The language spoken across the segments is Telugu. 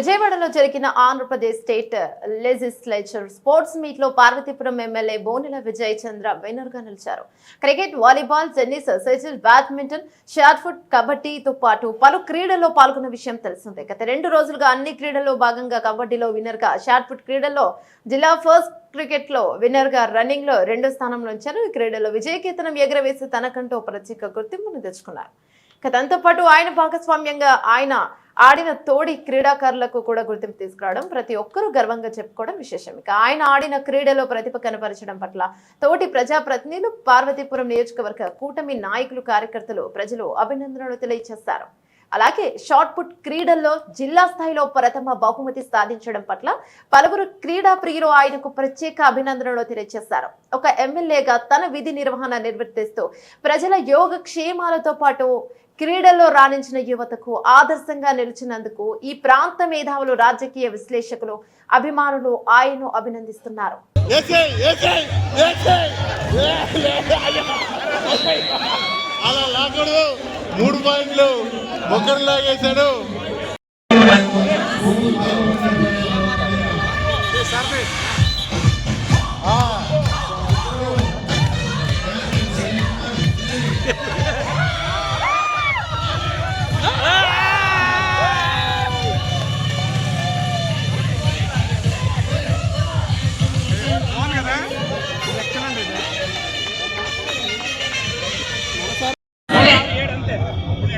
విజయవాడలో జరిగిన ఆంధ్రప్రదేశ్ స్టేట్ లెజిస్లేచర్ స్పోర్ట్స్ మీట్లో పార్వతీపురం ఎమ్మెల్యే బోనెల విజయ్ చంద్ర విన్నర్గా నిలిచారు. క్రికెట్ వాలీబాల్ టెన్నిస్ సెజిల్ బ్యాడ్మింటన్ షార్ట్ ఫుట్ కబడ్డీతో పాటు పలు క్రీడల్లో పాల్గొన్న విషయం తెలిసిందే. గత రెండు రోజులుగా అన్ని క్రీడల్లో భాగంగా కబడ్డీలో విన్నర్గా షార్ట్ ఫుట్ క్రీడల్లో జిల్లా ఫస్ట్ క్రికెట్లో విన్నర్గా రన్నింగ్లో రెండో స్థానంలో ఉంచారు. ఈ క్రీడలో విజయకేతనం ఎగరవేసి తనకంటూ ప్రత్యేక గుర్తింపును తెచ్చుకున్నారు. గతంతో పాటు ఆయన భాగస్వామ్యంగా ఆయన ఆడిన తోడి క్రీడాకారులకు కూడా గుర్తింపు తీసుకురావడం ప్రతి ఒక్కరూ గర్వంగా చెప్పుకోవడం విశేషం. ఇక ఆయన ఆడిన క్రీడలో ప్రతిభ కనపరచడం పట్ల తోటి ప్రజాప్రతినిధులు పార్వతీపురం నియోజకవర్గ కూటమి నాయకులు కార్యకర్తలు ప్రజలు అభినందనలు తెలియజేశారు అలాగే షార్ట్ పుట్ క్రీడల్లో జిల్లా స్థాయిలో ప్రథమ బహుమతి సాధించడం పట్ల పలువురు క్రీడా ప్రియులు ఆయనకు ప్రత్యేక అభినందనలు తెలియజేశారు ఒక ఎమ్మెల్యేగా తన విధి నిర్వహణ నిర్వర్తిస్తూ ప్రజల యోగ క్షేమాలతో పాటు క్రీడల్లో రాణించిన యువతకు ఆదర్శంగా నిలిచినందుకు ఈ ప్రాంత మేధావులు రాజకీయ విశ్లేషకులు అభిమానులు ఆయన్ను అభినందిస్తున్నారు. అలా లాగడు మూడు పాయింట్లు లాగేశాడు.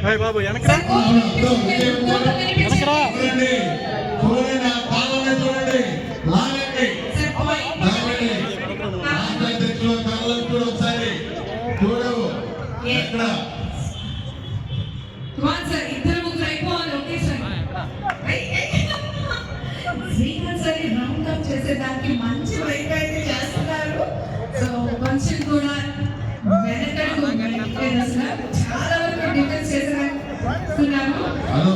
Sir round వెనకరా. చేసేదానికి మంచి వైపు అయితే చేస్తున్నారు. హలో